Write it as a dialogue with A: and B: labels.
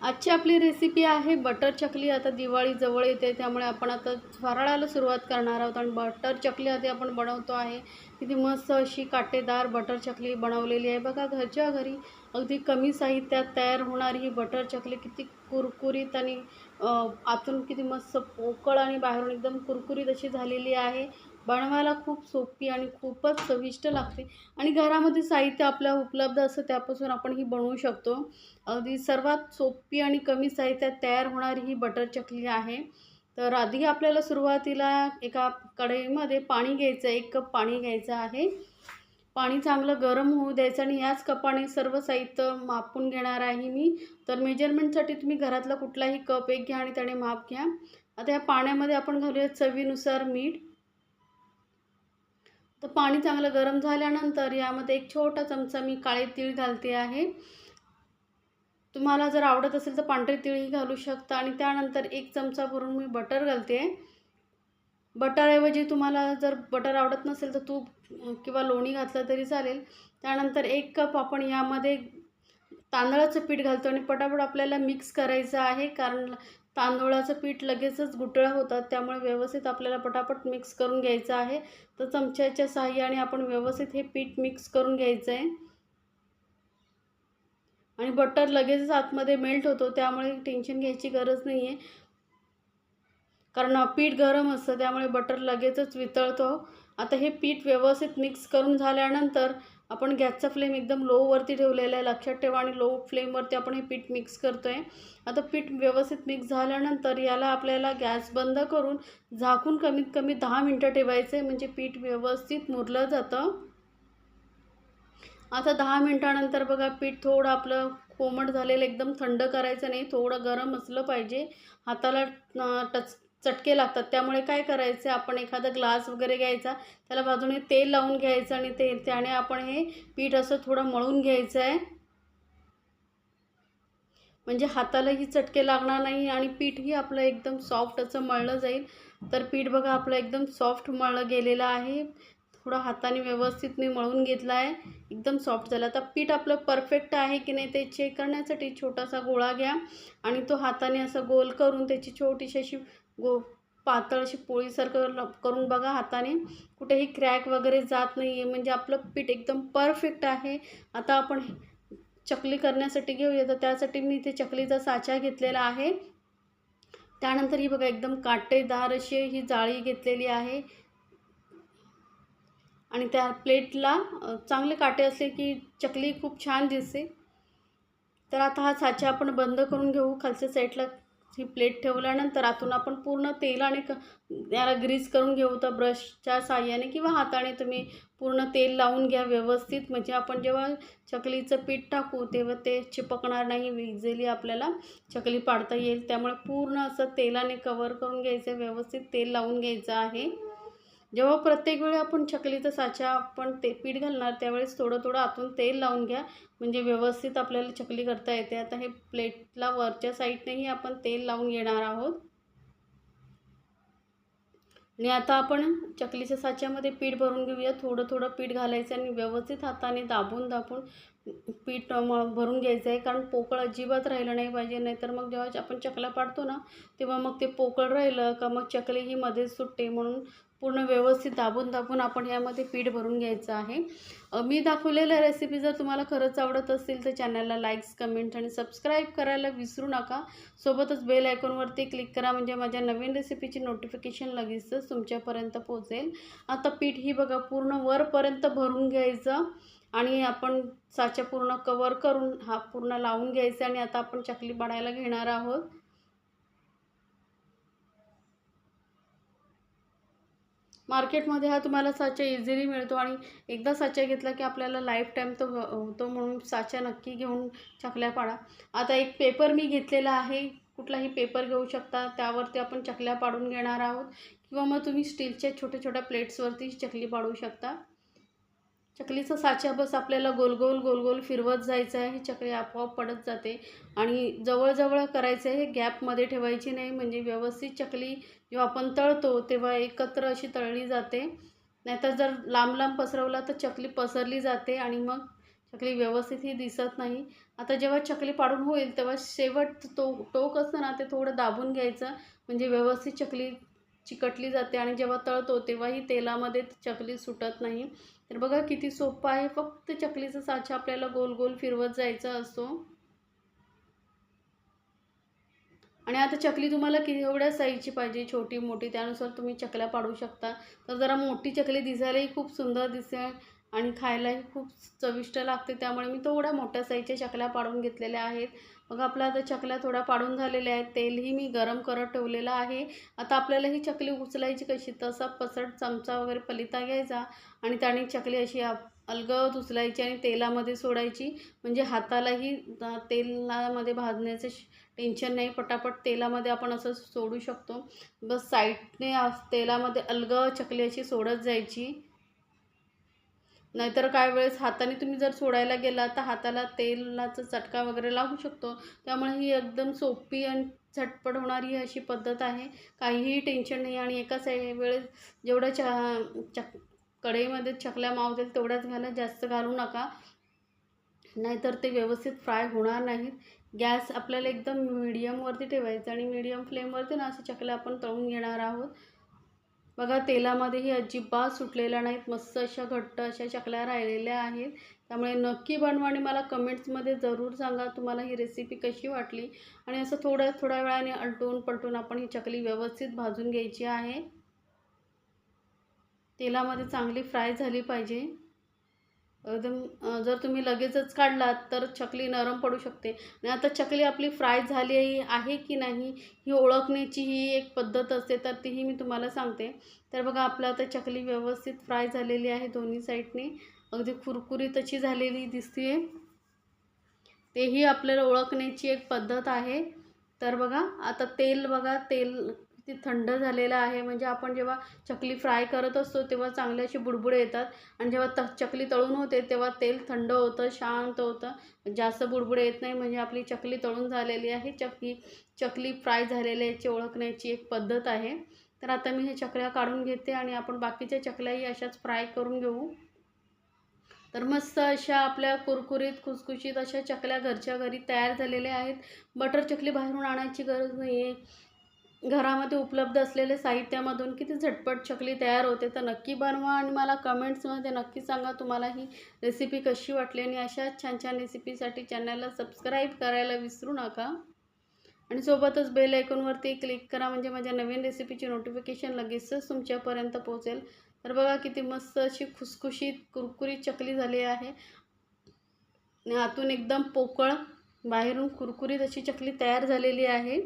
A: आजची आपली रेसिपी आहे बटर चकली. आता दिवाळी जवळ येते त्यामुळे आपण आता फराळाला सुरुवात करणार आहोत. आणि बटर चकली आधी आपण बनवतो आहे. किती मस्त अशी काटेदार बटर चकली बनवलेली आहे. बघा घरच्या घरी अगदी कमी साहित्यात तयार होणारी ही बटर चकली किती कुरकुरीत आणि आतून किती मस्त पोकळ आणि बाहेरून एकदम कुरकुरीत अशी झालेली आहे. बनवायला खूप सोपी आणि खूपच चविष्ट लागते. आणि घरामध्ये साहित्य आपल्या उपलब्ध असं त्यापासून आपण ही बनवू शकतो. अगदी सर्वात सोपी आणि कमी साहित्यात तयार होणारी ही बटर चकली आहे. तर आधी आपल्याला सुरुवातीला एका कढईमध्ये पाणी घ्यायचं आहे एक कप पाणी घ्यायचं आहे. पाणी चांगलं गरम होऊ द्यायचं आणि याच कपाने सर्व साहित्य मापून घेणार आहे मी. तर मेजरमेंटसाठी तुम्ही घरातला कुठलाही कप एक घ्या आणि त्याने माप घ्या. आता या पाण्यामध्ये आपण घालूया चवीनुसार मीठ. तर पाणी चांगलं गरम झाल्यानंतर यामध्ये एक छोटा चमचा मी काळे तीळ घालते आहे. तुम्हाला जर आवडत असेल तर पांढरे तीळही घालू शकता आणि त्यानंतर एक चमचा भरून मी बटर घालते. बटरऐवजी तुम्हाला जर बटर आवडत नसेल तर तूप किंवा लोणी घातलं तरी चालेल. त्यानंतर एक कप आपण यामध्ये तांदळाचं पीठ घालतो आणि पटापट आपल्याला मिक्स करायचं आहे. कारण तांदूळाचं पीठ लगेचच गुटळ्या होतात त्यामुळे व्यवस्थित आपल्याला पटापट मिक्स करून घ्यायचं आहे. तर चमच्याच्या साह्याने आपण व्यवस्थित हे पीठ मिक्स करून घ्यायचं आहे आणि बटर लगेचच आतमध्ये मेल्ट होतो त्यामुळे टेन्शन घ्यायची गरज नाही आहे कारण पीठ गरम असतं त्यामुळे बटर लगेचच वितळतो. आता हे पीठ व्यवस्थित मिक्स करून झाल्यानंतर आपण गॅसचा फ्लेम एकदम लोवरती ठेवलेला आहे. लक्षात ठेवा आणि लो फ्लेमवरती आपण हे पीठ मिक्स करतो आहे आता पीठ व्यवस्थित मिक्स झाल्यानंतर याला आपल्याला गॅस बंद करून झाकून कमीत कमी दहा मिनटं ठेवायचं. आहे म्हणजे पीठ व्यवस्थित मुरलं जातं. आता दहा मिनटानंतर बघा पीठ थोडं आपलं कोमट झालेलं एकदम थंड करायचं नाही. थोडं गरम असलं पाहिजे. हाताला टच चटके लागतात. त्यामुळे काय करायचं आपण एखादा ग्लास वगैरे घ्यायचा त्याला बाजूने तेल लावून घ्यायचं आणि ते त्याने आपण हे पीठ असं थोडं मळून घ्यायचं आहे म्हणजे हातालाही चटके लागणार नाही आणि पीठही आपलं एकदम सॉफ्ट असं मळलं जाईल. तर पीठ बघा आपलं एकदम सॉफ्ट मळलं गेलेलं आहे. थोडं हाताने व्यवस्थित मी मळून घेतला आहे. एकदम सॉफ्ट झाला. आता पीठ आपलं परफेक्ट आहे की नाही ते चेक करण्यासाठी छोटासा गोळा घ्या आणि तो हाताने असं गोल करून त्याची छोटीशी अशी गो पातळ अशी पोळीसारखं करून बघा हाताने. कुठेही क्रॅक वगैरे जात नाही आहे म्हणजे आपलं पीठ एकदम परफेक्ट आहे. आता आपण चकली करण्यासाठी घेऊया. तर त्यासाठी मी इथे चकलीचा साचा घेतलेला आहे. त्यानंतर ही बघा एकदम काटेदार अशी ही जाळी घेतलेली आहे. आणि त्या प्लेटला चांगले काटे असले की चकली खूप छान दिसते. तर आता हा साचा आपण बंद करून घेऊ. खालच्या साईडला ही प्लेट ठेवल्यानंतर आतून आपण पूर्ण तेलाने क याला ग्रीस करून घेऊ. तर ब्रशच्या साह्याने किंवा हाताने तुम्ही पूर्ण तेल लावून घ्या व्यवस्थित. म्हणजे आपण जेव्हा चकलीचं पीठ टाकू तेव्हा ते चिपकणार नाही. इझिली आपल्याला चकली पाडता येईल. त्यामुळे पूर्ण असं तेलाने कवर करून घ्यायचं व्यवस्थित तेल लावून घ्यायचं आहे. जेव्हा प्रत्येक वेळी आपण चकलीचा साचा आपण ते पीठ घालणार त्यावेळेस थोडं थोडं आतून तेल लावून घ्या. म्हणजे व्यवस्थित आपल्याला चकली करता येते. आता हे प्लेटला वरच्या साईडनेही आपण तेल लावून घेणार आहोत. आणि आता आपण चकलीच्या साच्यामध्ये पीठ भरून घेऊया. थोडं थोडं पीठ घालायचं आणि व्यवस्थित हाताने दाबून दाबून पीठ म भरून घ्यायचं आहे कारण पोकळ अजिबात राहिलं नाही पाहिजे नाहीतर मग जेव्हा आपण चकल्या पाडतो ना तेव्हा मग ते पोकळ राहिलं का मग चकली ही मध्येच सुटते म्हणून पूर्ण व्यवस्थित दाबून दाबून आपण यामध्ये पीठ भरून घ्यायचं आहे. मी दाखवलेल्या रेसिपी जर तुम्हाला खरंच आवडत असतील तर चॅनलला लाईक्स कमेंट आणि सबस्क्राईब करायला विसरू नका. सोबतच बेल आयकॉनवरती क्लिक करा म्हणजे माझ्या नवीन रेसिपीची नोटिफिकेशन लगेचच तुमच्यापर्यंत पोहोचेल. आता पीठ ही बघा पूर्ण वरपर्यंत भरून घ्यायचं. आणि आपण साच्या पूर्ण कवर करून हा पूर्ण लावून घ्यायचा आणि आता आपण चकली पाडायला घेणार आहोत. मार्केटमध्ये हा तुम्हाला साचा इझिली मिळतो आणि एकदा साचा घेतला की आपल्याला लाईफ टाईम तो हो-, होतो म्हणून साचा नक्की घेऊन चकल्या पाडा. आता एक पेपर मी घेतलेला आहे. कुठलाही पेपर घेऊ शकता. त्यावरती आपण चकल्या पाडून घेणार आहोत. किंवा मग तुम्ही स्टीलच्या छोट्या छोट्या प्लेट्सवरती चकली पाडू शकता. चकलीचा साचा बस आपल्याला गोलगोल गोलगोल फिरवत जायचं आहे. ही चकली आपोआप पडत जाते. आणि जवळजवळ करायचं आहे गॅपमध्ये ठेवायची नाही. म्हणजे व्यवस्थित चकली जेव्हा आपण तळतो तेव्हा एकत्र अशी तळली जाते. नाहीतर जर लांब लांब पसरवला तर चकली पसरली जाते आणि मग चकली व्यवस्थित ही दिसत नाही. आता जेव्हा चकली पाडून होईल तेव्हा शेवट तो टोक असतं ना ते थोडं दाबून घ्यायचं. म्हणजे व्यवस्थित चकली चिकटली जाते आणि जेव्हा तळतो तेव्हाही तेलामध्ये चकली सुटत नाही. तर बघा किती सोपं आहे. फक्त चकलीचा साचा आपल्याला गोल गोल फिरवत जायचा असतो. आणि आता चकली तुम्हाला किती एवढ्या साईजची पाहिजे? छोटी मोठी त्यानुसार तुम्ही चकल्या पाडू शकता. तर जरा मोठी चकली दिसायलाही खूप सुंदर दिसेल. आणि खायलाही खूप चविष्ट लागते. त्यामुळे मी थोड्या मोठ्या साईजच्या चकल्या पाडून घेतलेल्या आहेत. मग आपल्या आता चकल्या थोड्या पाडून झालेल्या आहेत. तेलही मी गरम करत ठेवलेलं आहे. आता आपल्याला ही चकली उचलायची कशी? तसा पसट चमचा वगैरे पलिता घ्यायचा आणि त्याने चकली अशी आप अलगद उचलायची आणि तेलामध्ये सोडायची. म्हणजे हातालाही तेलामध्ये भाजण्याचं टेन्शन नाही. पटापट तेलामध्ये आपण असं सोडू शकतो. बस साईडने तेलामध्ये अलगद चकली अशी सोडत जायची. नाहीतर काय वेळेस हाताने तुम्ही जर सोडायला गेला तर हाताला तेलाचा चटका वगैरे लागू शकतो. त्यामुळे ही एकदम सोपी आणि झटपट होणारी अशी पद्धत आहे. काहीही टेन्शन नाही आणि एकाच वेळेस जेवढं च चक कढईमध्ये चकल्या मावतील तेवढ्याच घाला जास्त घालू नका. नाहीतर ते व्यवस्थित फ्राय होणार नाहीत. गॅस आपल्याला एकदम मिडियमवरती ठेवायचं आणि मिडियम फ्लेमवरती ना असे चकल्या आपण तळून घेणार आहोत. बघा तेलामध्येही अजिबात सुटलेल्या नाहीत मस्त अशा घट्ट अशा चकल्या राहिलेल्या आहेत. त्यामुळे नक्की बनवा आणि मला कमेंट्समध्ये जरूर सांगा तुम्हाला ही रेसिपी कशी वाटली. आणि असं थोड्या थोड्या वेळाने अलटून पलटून आपण ही चकली व्यवस्थित भाजून घ्यायची आहे. तेलामध्ये चांगली फ्राय झाली पाहिजे. एकदम जर तुम्ही लगेचच काढलात तर चकली नरम पडू शकते. आणि आता चकली आपली फ्राय झाली आहे की नाही ही ओळखण्याची ही एक पद्धत असते तर तीही मी तुम्हाला सांगते. तर बघा आपलं आता चकली व्यवस्थित फ्राय झालेली आहे दोन्ही साईडने. अगदी कुरकुरीत अशी झालेली दिसते तेही आपल्याला ओळखण्याची एक पद्धत आहे. तर बघा आता तेल बघा तेल ते थंड झालेलं आहे. म्हणजे आपण जेव्हा चकली फ्राय करत असतो तेव्हा चांगले असे बुडबुडे येतात. आणि जेव्हा त चकली तळून होते तेव्हा तेल थंड होतं शांत होतं. जास्त बुडबुडे येत नाही. म्हणजे आपली चकली तळून झालेली आहे. चकली चकली फ्राय झालेल्याची ओळखण्याची एक पद्धत आहे. तर आता मी हे चकल्या काढून घेते आणि आपण बाकीच्या चकल्याही अशाच फ्राय करून घेऊ. तर मस्त अशा आपल्या कुरकुरीत खुसखुशीत अशा चकल्या घरच्या घरी तयार झालेल्या आहेत. बटर चकली बाहेरून आणायची गरज नाही आहे घरामध्ये उपलब्ध असलेले साहित्यामधून किती झटपट चकली तयार होते तर नक्की बनवा आणि मला कमेंट्समध्ये नक्की सांगा तुम्हाला ही रेसिपी कशी वाटली. आणि अशाच छान छान रेसिपीसाठी चॅनलला सबस्क्राईब करायला विसरू नका. आणि सोबतच बेल आयकॉनवरती क्लिक करा म्हणजे माझ्या नवीन रेसिपीची नोटिफिकेशन लगेचच तुमच्यापर्यंत पोहोचेल. तर बघा किती मस्त अशी खुसखुशीत कुरकुरीत चकली झाली आहे. आणि आतून एकदम पोकळ बाहेरून कुरकुरीत अशी चकली तयार झालेली आहे.